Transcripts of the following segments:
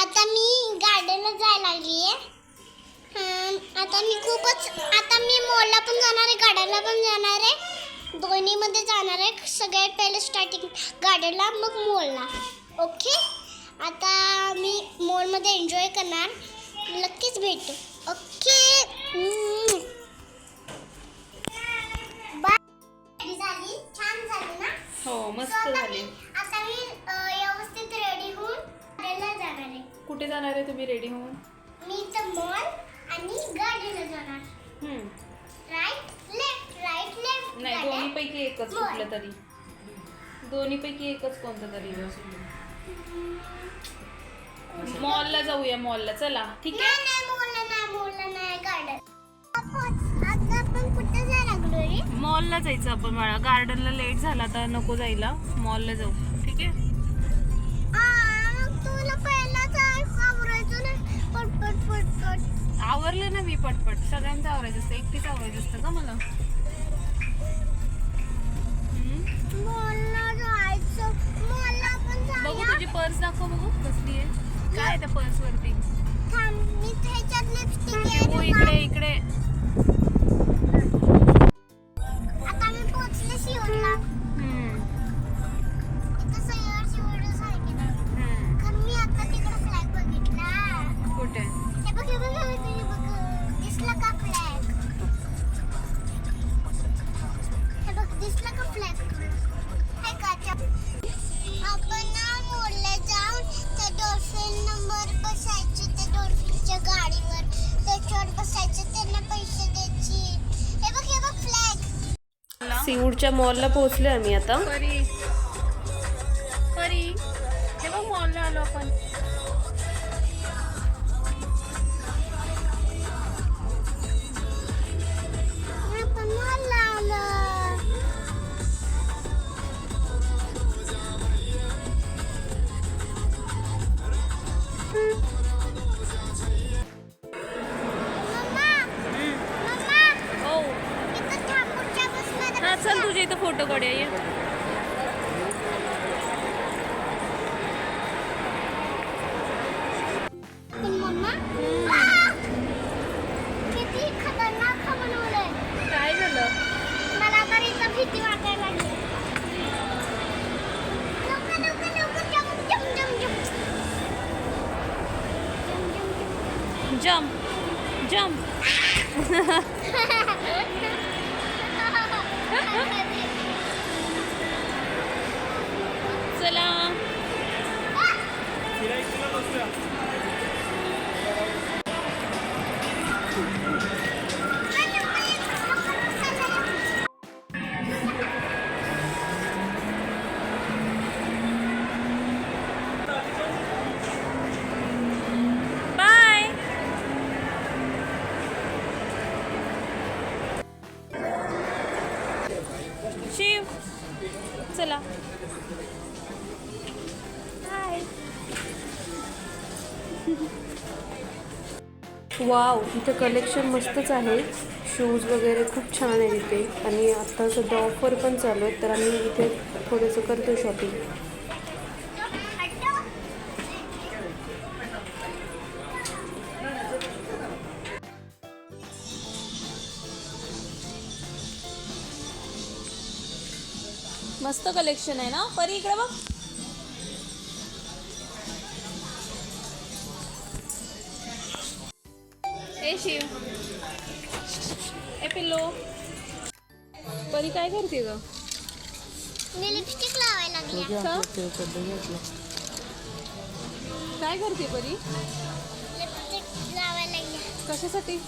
आता मी गार्डनला जायला लागली आहे आता मी खूपच आता मी मॉलला पण जाणार आहे गार्डनला पण जाणार आहे. दोन्हीमध्ये जाणार आहे. सगळ्यात पहिले स्टार्टिंग गार्डनला मग मॉलला ओके आता मी मॉलमध्ये एन्जॉय करणार. नक्कीच भेटू. ओके बाय झाली. छान झाली ना? हो मस्त झाले. कुठे जाणार आहे तुम्ही रेडी होऊन? मी तर मॉल आणि गार्डनला जाणार. हम्म. राईट लेफ्ट राईट लेफ्ट नाही दोन्ही पैकी एकच. कुठलं तरी. दोन्ही पैकी एकच कोणतं तरी मॉलला जाऊया मॉलला चला ठीक आहे? नाही मॉलला नाही मॉलला नाही गार्डन आता आपण कुठे जायला लागलो रे मॉलला जायचं आपण बाळा. गार्डनला लेट झाला तर नको जायला. मॉलला जाऊ. ठीक आहे? पटपट. सगळ्यांचं आवरायचं असतं. एकटीच आवरायचं असतं का मला? बघू तुझी पर्स दाखव बघू. कसली आहे? काय त्या पर्स वरती? हो इकडे इकडे. सीवूडच्या मॉलला पोहोचलोय आम्ही आता. परी. परी. हे बघ मॉलला आलो आपण. फोटो काढूया ये काय झालं? इथं वाटायला जम, जम. ഇതെല്ലാം वाव इथं कलेक्शन मस्तच आहे. शूज वगैरे खूप छान आहे इथे. आणि आत्ता सध्या ऑफर पण चालू आहेत तर आम्ही इथे थोडंसं करतो शॉपिंग मस्त कलेक्शन आहे ना? परी इकडे बघ. ए शिव. ए पिल्लो. परी काय करते ग? मी लिपस्टिक लावायला लागली काय करते परी? लिपस्टिक लावायला लागली कशासाठी? आ,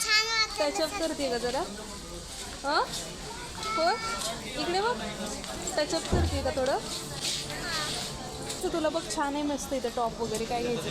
छान वाटत टचअप करते का जरा? हां? हो इकडे बघ. टचअप करते का थोडं? तर तुला बघ छान आहे मस्त इथं टॉप वगैरे काय घ्यायचं.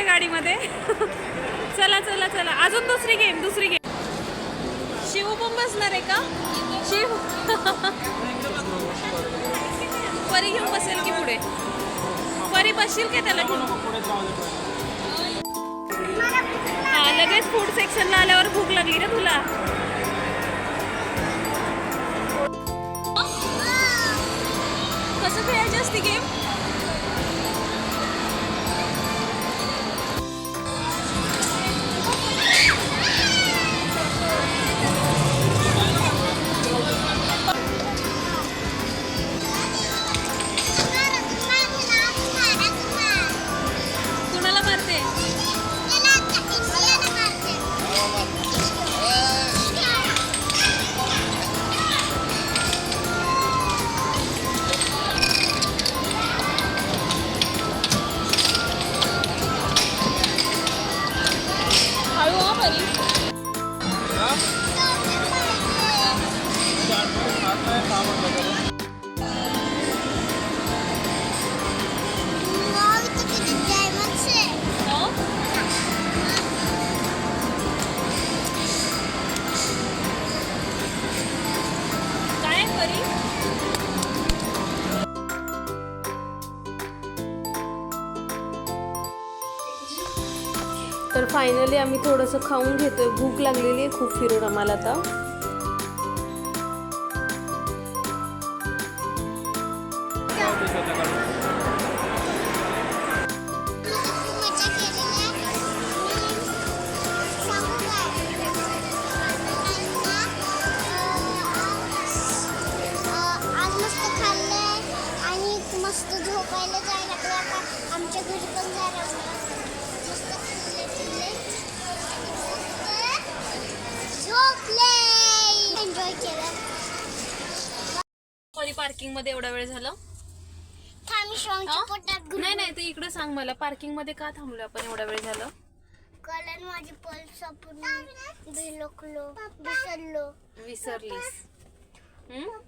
बसायचंय गाडीमध्ये. चला चला चला. अजून दुसरी गेम दुसरी गेम शिव पण बसणार आहे का? शिव. परी घेऊन बसेल की पुढे? परी बसशील का त्याला घेऊन? हा लगेच फूड सेक्शनला आल्यावर भूक लागली ना तुला. कसं खेळायची असती गेम तर फायनली आम्ही थोडंसं खाऊन घेतोय. भूक लागलेली आहे खूप फिरून आम्हाला आता. पार्किंगमध्ये एवढा वेळ झाला? हा? नाही. नाही ते इकडे सांग मला. पार्किंगमध्ये का थांबलो आपण एवढा वेळ झालं? कारण माझी पल्स बिसरलो विसरलीस. हम्म?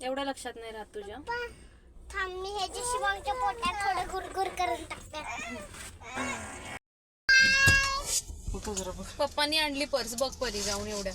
एवढं लक्षात नाही राहत तुझ्या. थांब मी ह्याच्या शिवांच्या पोटात थोडं गुरगुर करून टाकते. पप्पानी आणली पर्स. बघ परी जाऊन एवढ्या.